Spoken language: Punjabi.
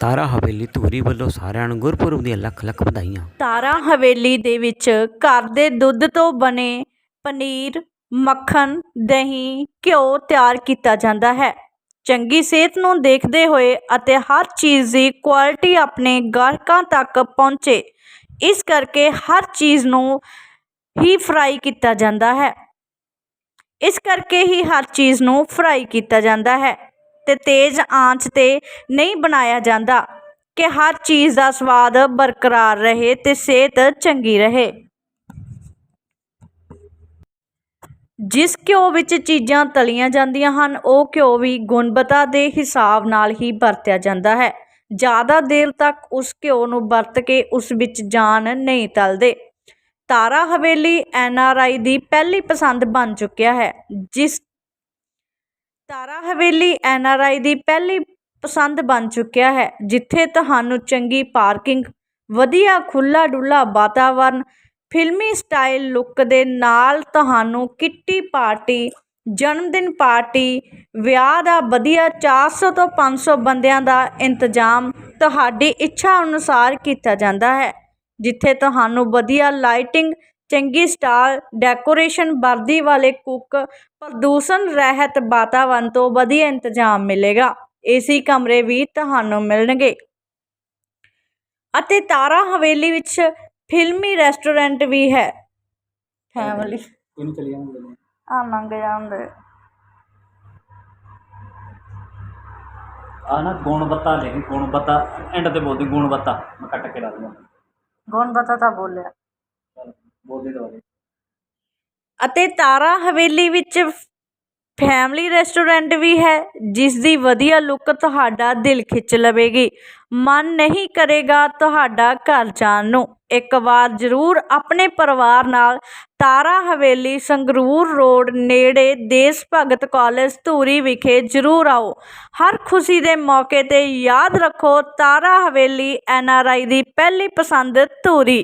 ਤਾਰਾ ਹਵੇਲੀ ਧੂਰੀ ਵੱਲੋਂ ਸਾਰਿਆਂ ਨੂੰ ਗੁਰਪੁਰਬ ਦੀਆਂ ਲੱਖ ਲੱਖ ਵਧਾਈਆਂ। ਤਾਰਾ ਹਵੇਲੀ ਦੇ ਵਿੱਚ ਘਰ ਦੇ ਦੁੱਧ ਤੋਂ ਬਣੇ ਪਨੀਰ, ਮੱਖਣ, ਦਹੀਂ, ਘਿਓ ਤਿਆਰ ਕੀਤਾ ਜਾਂਦਾ ਹੈ। ਚੰਗੀ ਸਿਹਤ ਨੂੰ ਦੇਖਦੇ ਹੋਏ ਅਤੇ ਹਰ ਚੀਜ਼ ਦੀ ਕੁਆਲਿਟੀ ਆਪਣੇ ਗਾਹਕਾਂ ਤੱਕ ਪਹੁੰਚੇ, ਇਸ ਕਰਕੇ ਹਰ ਚੀਜ਼ ਨੂੰ ਹੀ ਫਰਾਈ ਕੀਤਾ ਜਾਂਦਾ ਹੈ। ਇਸ ਕਰਕੇ ਹੀ ਹਰ ਚੀਜ਼ ਨੂੰ ਫਰਾਈ ਕੀਤਾ ਜਾਂਦਾ ਹੈ। ਤੇ ਤੇਜ਼ ਆਂਚ ਤੇ ਨਹੀਂ ਬਣਾਇਆ ਜਾਂਦਾ ਕਿ ਹਰ ਚੀਜ਼ ਦਾ ਸਵਾਦ ਬਰਕਰਾਰ ਰਹੇ ਤੇ ਸਿਹਤ ਚੰਗੀ ਰਹੇ। ਜਿਸ ਘਿਓ ਵਿੱਚ ਚੀਜ਼ਾਂ ਤਲੀਆਂ ਜਾਂਦੀਆਂ ਹਨ, ਉਹ ਘਿਓ ਵੀ ਗੁਣਵੱਤਾ ਦੇ ਹਿਸਾਬ ਨਾਲ ਹੀ ਵਰਤਿਆ ਜਾਂਦਾ ਹੈ। ਜ਼ਿਆਦਾ ਦੇਰ ਤੱਕ ਉਸ ਘਿਓ ਨੂੰ ਵਰਤ ਕੇ ਉਸ ਵਿੱਚ ਜਾਨ ਨਹੀਂ ਤਲਦੇ। ਤਾਰਾ ਹਵੇਲੀ ਐਨ ਆਰ ਆਈ ਦੀ ਪਹਿਲੀ ਪਸੰਦ ਬਣ ਚੁੱਕਿਆ ਹੈ, ਜਿਸ ਤਾਰਾ ਹਵੇਲੀ ਐਨ ਆਰ ਆਈ ਦੀ ਪਹਿਲੀ ਪਸੰਦ ਬਣ ਚੁੱਕਿਆ ਹੈ, ਜਿੱਥੇ ਤੁਹਾਨੂੰ ਚੰਗੀ ਪਾਰਕਿੰਗ, ਵਧੀਆ ਖੁੱਲਾ ਡੁੱਲਾ ਵਾਤਾਵਰਨ, ਫਿਲਮੀ ਸਟਾਈਲ ਲੁੱਕ ਦੇ ਨਾਲ ਤੁਹਾਨੂੰ ਕਿੱਟੀ ਪਾਰਟੀ ਜਨਮ ਦਿਨ ਪਾਰਟੀ, ਵਿਆਹ ਦਾ ਵਧੀਆ 400 ਤੋਂ 500 ਬੰਦਿਆਂ ਦਾ ਇੰਤਜ਼ਾਮ ਤੁਹਾਡੀ ਇੱਛਾ ਅਨੁਸਾਰ ਕੀਤਾ ਜਾਂਦਾ ਹੈ, ਜਿੱਥੇ ਤੁਹਾਨੂੰ ਵਧੀਆ ਲਾਈਟਿੰਗ ਚੰਗੀ ਸਟਾਰ ਡੈਕੋਰੇਸ਼ਨ ਵਰਦੀ ਵਾਲੇ ਕੁੱਕ ਪ੍ਰਦੂਸ਼ਣ ਰਹਿਤ ਵਾਤਾਵਰਨ ਤੋਂ ਵਧੀਆ ਇੰਤਜ਼ਾਮ ਮਿਲੇਗਾ। ਏਸੀ ਕਮਰੇ ਵੀ ਤੁਹਾਨੂੰ ਮਿਲਣਗੇ। ਅਤੇ ਤਾਰਾ ਹਵੇਲੀ ਵਿੱਚ ਫਿਲਮੀ ਰੈਸਟੋਰੈਂਟ ਵੀ ਹੈ। ਫੈਮਿਲੀ ਕੋਈ ਚਲੀ ਜਾਂਦੇ ਆ ਮੰਗ ਜਾਂਦੇ। ਆ ਨਾ ਗੁਣਵੱਤਾ ਲਿਖੀ ਗੁਣਵੱਤਾ ਐਂਡ ਤੇ ਬੋਲਦੀ ਗੁਣਵੱਤਾ। ਮੈਂ ਕੱਟ ਕੇ ਲਾ ਦੂੰਗਾ ਗੁਣ ਬਤਾ ਤਾਂ ਬੋਲਿਆ। ਅਤੇ ਤਾਰਾ ਹਵੇਲੀ ਵਿੱਚ ਫੈਮਿਲੀ ਰੈਸਟੋਰੈਂਟ ਵੀ ਹੈ ਜਿਸ ਦੀ ਵਧੀਆ ਲੁੱਕ ਤੁਹਾਡਾ ਦਿਲ ਖਿੱਚ ਲਵੇਗੀ। ਮਨ ਨਹੀਂ ਕਰੇਗਾ ਤੁਹਾਡਾ ਘਰ ਜਾਣ ਨੂੰ। ਇੱਕ ਵਾਰ ਜ਼ਰੂਰ ਆਪਣੇ ਪਰਿਵਾਰ ਨਾਲ ਤਾਰਾ ਹਵੇਲੀ ਸੰਗਰੂਰ ਰੋਡ ਨੇੜੇ ਦੇਸ਼ ਭਗਤ ਕਾਲਜ ਧੂਰੀ ਵਿਖੇ ਜ਼ਰੂਰ ਆਓ। ਹਰ ਖੁਸ਼ੀ ਦੇ ਮੌਕੇ ਤੇ ਯਾਦ ਰੱਖੋ ਤਾਰਾ ਹਵੇਲੀ ਐਨ ਆਰ ਆਈ ਦੀ ਪਹਿਲੀ ਪਸੰਦ ਧੂਰੀ।